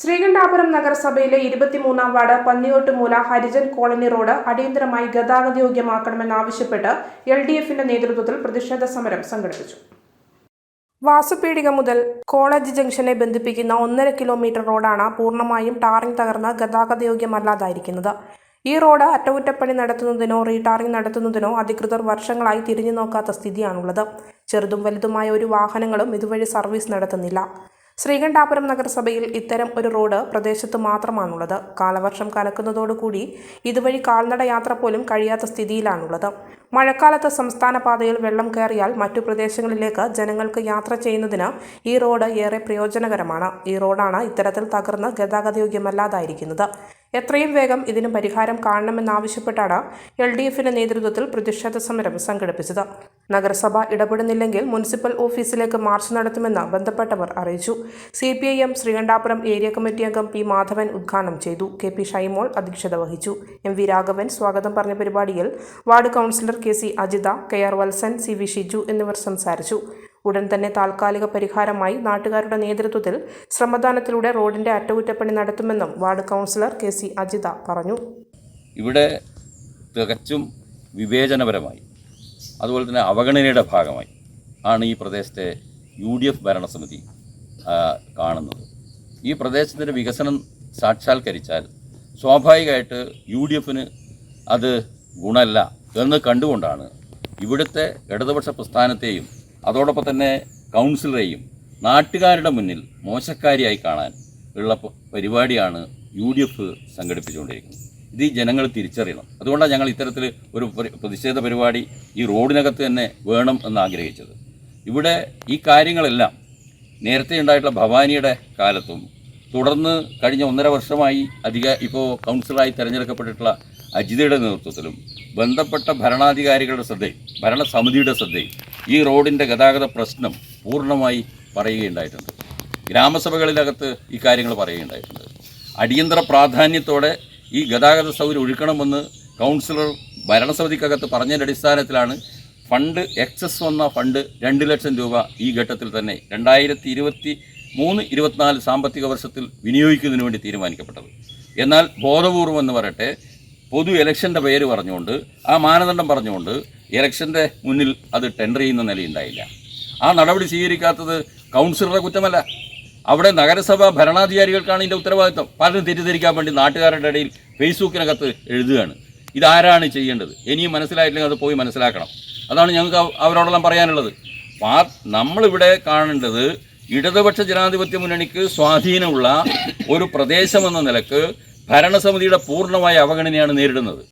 ശ്രീകണ്ഠാപുരം നഗരസഭയിലെ ഇരുപത്തിമൂന്നാം ward Panniyottumoola Harijan colony road അടിയന്തരമായി ഗതാഗതയോഗ്യമാക്കണമെന്നാവശ്യപ്പെട്ട് എൽ ഡി എഫിന്റെ നേതൃത്വത്തിൽ പ്രതിഷേധ സമരം സംഘടിപ്പിച്ചു. വാസുപീടിക മുതൽ കോളേജ് ജംഗ്ഷനെ ബന്ധിപ്പിക്കുന്ന ഒന്നര കിലോമീറ്റർ റോഡാണ് പൂർണമായും ടാറിംഗ് തകർന്ന് ഗതാഗതയോഗ്യമല്ലാതായിരിക്കുന്നത് ഈ റോഡ് അറ്റകുറ്റപ്പണി നടത്തുന്നതിനോ റീടാറിംഗ് നടത്തുന്നതിനോ അധികൃതർ വർഷങ്ങളായി തിരിഞ്ഞു നോക്കാത്ത സ്ഥിതിയാണുള്ളത്. ചെറുതും വലുതുമായ ഒരു വാഹനങ്ങളും ഇതുവഴി സർവീസ് നടത്തുന്നില്ല. ശ്രീകണ്ഠാപുരം നഗരസഭയിൽ ഇത്തരം ഒരു റോഡ് പ്രദേശത്ത് മാത്രമാണുള്ളത്. കാലവർഷം കനക്കുന്നതോടുകൂടി ഇതുവഴി കാൽനട യാത്ര പോലും കഴിയാത്ത സ്ഥിതിയിലാണുള്ളത്. മഴക്കാലത്ത് സംസ്ഥാന പാതയിൽ വെള്ളം കയറിയാൽ മറ്റു പ്രദേശങ്ങളിലേക്ക് ജനങ്ങൾക്ക് യാത്ര ചെയ്യുന്നതിന് ഈ റോഡ് ഏറെ പ്രയോജനകരമാണ്. ഈ റോഡാണ് ഇത്തരത്തിൽ തകർന്ന് ഗതാഗതയോഗ്യമല്ലാതായിരിക്കുന്നത്. എത്രയും വേഗം ഇതിന് പരിഹാരം കാണണമെന്നാവശ്യപ്പെട്ടാണ് എൽ ഡി എഫിന്റെ നേതൃത്വത്തിൽ പ്രതിഷേധ സമരം സംഘടിപ്പിച്ചത്. നഗരസഭ ഇടപെടുന്നില്ലെങ്കിൽ മുനിസിപ്പൽ ഓഫീസിലേക്ക് മാർച്ച് നടത്തുമെന്ന് ബന്ധപ്പെട്ടവർ അറിയിച്ചു. C P I M Sreekandapuram area committee അംഗം പി മാധവൻ ഉദ്ഘാടനം ചെയ്തു. കെ പി ഷൈമോൾ അധ്യക്ഷത വഹിച്ചു. എം വി രാഘവൻ സ്വാഗതം പറഞ്ഞ പരിപാടിയിൽ ward councillor K C Ajitha K R Valsan C V Shiju എന്നിവർ സംസാരിച്ചു. ഉടൻ തന്നെ താൽക്കാലിക പരിഹാരമായി നാട്ടുകാരുടെ നേതൃത്വത്തിൽ ശ്രമദാനത്തിലൂടെ റോഡിന്റെ അറ്റകുറ്റപ്പണി നടത്തുമെന്നും ward councillor K C Ajitha പറഞ്ഞു. ഇവിടെ തികച്ചും വിവേചനപരമായി അതുപോലെ തന്നെ അവഗണനയുടെ ഭാഗമായി ആണ് ഈ പ്രദേശത്തെ യു ഡി എഫ് ഭരണസമിതി കാണുന്നത്. ഈ പ്രദേശത്തിന്റെ വികസനം സാക്ഷാത്കരിച്ചാൽ സ്വാഭാവികമായിട്ട് യു ഡി എഫിന് അത് ഗുണമല്ല എന്ന് കണ്ടുകൊണ്ടാണ് ഇവിടുത്തെ ഇടതുപക്ഷ പ്രസ്ഥാനത്തെയും അതോടൊപ്പം തന്നെ കൗൺസിലറെയും നാട്ടുകാരുടെ മുന്നിൽ മോശക്കാരിയായി കാണാൻ ഉള്ള പരിപാടിയാണ് യു ഡി എഫ് സംഘടിപ്പിച്ചുകൊണ്ടിരിക്കുന്നത്. ഇത് ഈ ജനങ്ങൾ തിരിച്ചറിയണം. അതുകൊണ്ടാണ് ഞങ്ങൾ ഇത്തരത്തിൽ ഒരു പ്രതിഷേധ പരിപാടി ഈ റോഡിനകത്ത് തന്നെ വേണം എന്ന് ആഗ്രഹിച്ചത്. ഇവിടെ ഈ കാര്യങ്ങളെല്ലാം നേരത്തെ ഉണ്ടായിട്ടുള്ള ഭവാനിയുടെ കാലത്തും തുടർന്ന് കഴിഞ്ഞ ഒന്നര വർഷമായി അധിക ഇപ്പോൾ കൗൺസിലറായി തിരഞ്ഞെടുക്കപ്പെട്ടിട്ടുള്ള അജിതയുടെ നേതൃത്വത്തിലും ബന്ധപ്പെട്ട ഭരണാധികാരികളുടെ ശ്രദ്ധയും ഭരണസമിതിയുടെ ശ്രദ്ധയും ഈ റോഡിന്റെ ഗതാഗത പ്രശ്നം പൂർണമായി പറയുകയുണ്ടായിട്ടുണ്ട്. ഗ്രാമസഭകളിലകത്ത് ഈ കാര്യങ്ങൾ പറയുകയുണ്ടായിട്ടുണ്ട്. അടിയന്തര പ്രാധാന്യത്തോടെ ഈ ഗതാഗത സൗകര്യം ഒഴുക്കണമെന്ന് കൗൺസിലർ ഭരണസമിതിക്കകത്ത് പറഞ്ഞതിന്റെ അടിസ്ഥാനത്തിലാണ് ഫണ്ട് എക്സസ് വന്ന ഫണ്ട് രണ്ട് ലക്ഷം രൂപ ഈ ഘട്ടത്തിൽ തന്നെ രണ്ടായിരത്തി ഇരുപത്തി മൂന്ന് ഇരുപത്തിനാല് സാമ്പത്തിക വർഷത്തിൽ വിനിയോഗിക്കുന്നതിന് വേണ്ടി തീരുമാനിക്കപ്പെട്ടത്. എന്നാൽ ബോധപൂർവം എന്ന് പറയട്ടെ പൊതു ഇലക്ഷന്റെ പേര് പറഞ്ഞുകൊണ്ട് ആ മാനദണ്ഡം പറഞ്ഞുകൊണ്ട് ഇലക്ഷന്റെ മുന്നിൽ അത് ടെൻഡർ ചെയ്യുന്ന നിലയുണ്ടായില്ല. ആ നടപടി സ്വീകരിക്കാത്തത് കൗൺസിലറുടെ കുറ്റമല്ല. അവിടെ നഗരസഭാ ഭരണാധികാരികൾക്കാണ് ഇതിന്റെ ഉത്തരവാദിത്വം. പലരും തെറ്റിദ്ധരിക്കാൻ വേണ്ടി നാട്ടുകാരുടെ ഇടയിൽ ഫേസ്ബുക്കിനകത്ത് എഴുതുകയാണ്. ഇതാരാണ് ചെയ്യേണ്ടത്? ഇനിയും മനസ്സിലായിട്ടില്ലെങ്കിൽ അത് പോയി മനസ്സിലാക്കണം. അതാണ് ഞങ്ങൾക്ക് അവ- അവരോടെല്ലാം പറയാനുള്ളത്. നമ്മളിവിടെ കാണേണ്ടത് ഇടതുപക്ഷ ജനാധിപത്യ മുന്നണിക്ക് സ്വാധീനമുള്ള ഒരു പ്രദേശമെന്ന നിലയ്ക്ക് ഭരണസമിതിയുടെ പൂർണമായ അവഗണനയാണ് നേരിടുന്നത്.